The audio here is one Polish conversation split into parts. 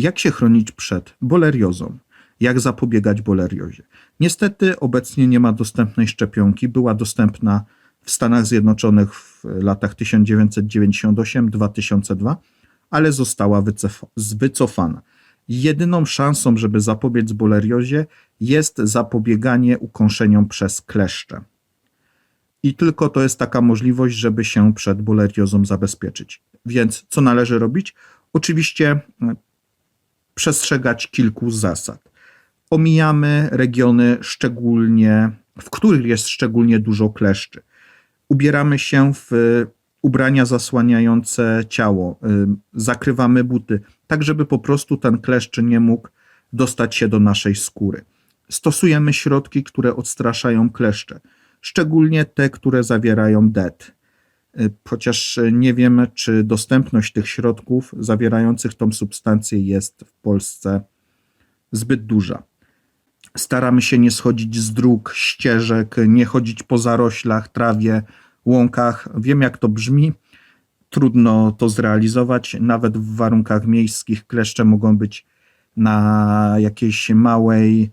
Jak się chronić przed boleriozą? Jak zapobiegać boleriozie? Niestety obecnie nie ma dostępnej szczepionki. Była dostępna w Stanach Zjednoczonych w latach 1998-2002, ale została wycof- wycofana. Jedyną szansą, żeby zapobiec boleriozie, jest zapobieganie ukąszeniom przez kleszcze. I tylko to jest taka możliwość, żeby się przed boleriozą zabezpieczyć. Więc co należy robić? Oczywiście e, przestrzegać kilku zasad. Omijamy regiony szczególnie, w których jest szczególnie dużo kleszczy. Ubieramy się w ubrania zasłaniające ciało, y, zakrywamy buty, tak żeby po prostu ten kleszcz nie mógł dostać się do naszej skóry. Stosujemy środki, które odstraszają kleszcze, szczególnie te, które zawierają DET. Y, Chociaż nie wiem, czy dostępność tych środków zawierających tą substancję jest w Polsce zbyt duża. Staramy się nie schodzić z dróg, ścieżek, nie chodzić po zaroślach, trawie, łąkach. Wiem, jak to brzmi. Trudno to zrealizować. Nawet w warunkach miejskich kleszcze mogą być na jakiejś małej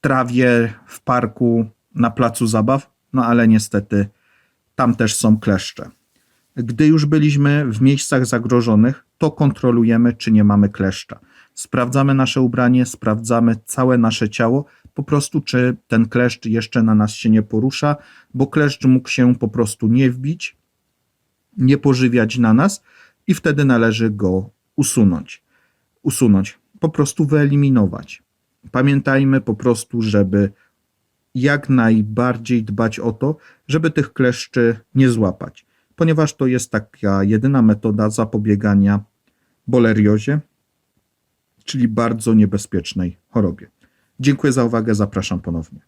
trawie w parku, na placu zabaw, no ale niestety tam też są kleszcze. Gdy już byliśmy w miejscach zagrożonych, to kontrolujemy, czy nie mamy kleszcza. Sprawdzamy nasze ubranie, sprawdzamy całe nasze ciało, po prostu czy ten kleszcz jeszcze na nas się nie porusza, bo kleszcz mógł się po prostu nie wbić, nie pożywiać na nas i wtedy należy go usunąć. Usunąć, po prostu wyeliminować. Pamiętajmy po prostu, żeby jak najbardziej dbać o to, żeby tych kleszczy nie złapać, ponieważ to jest taka jedyna metoda zapobiegania boleriozie, czyli bardzo niebezpiecznej chorobie. Dziękuję za uwagę, zapraszam ponownie.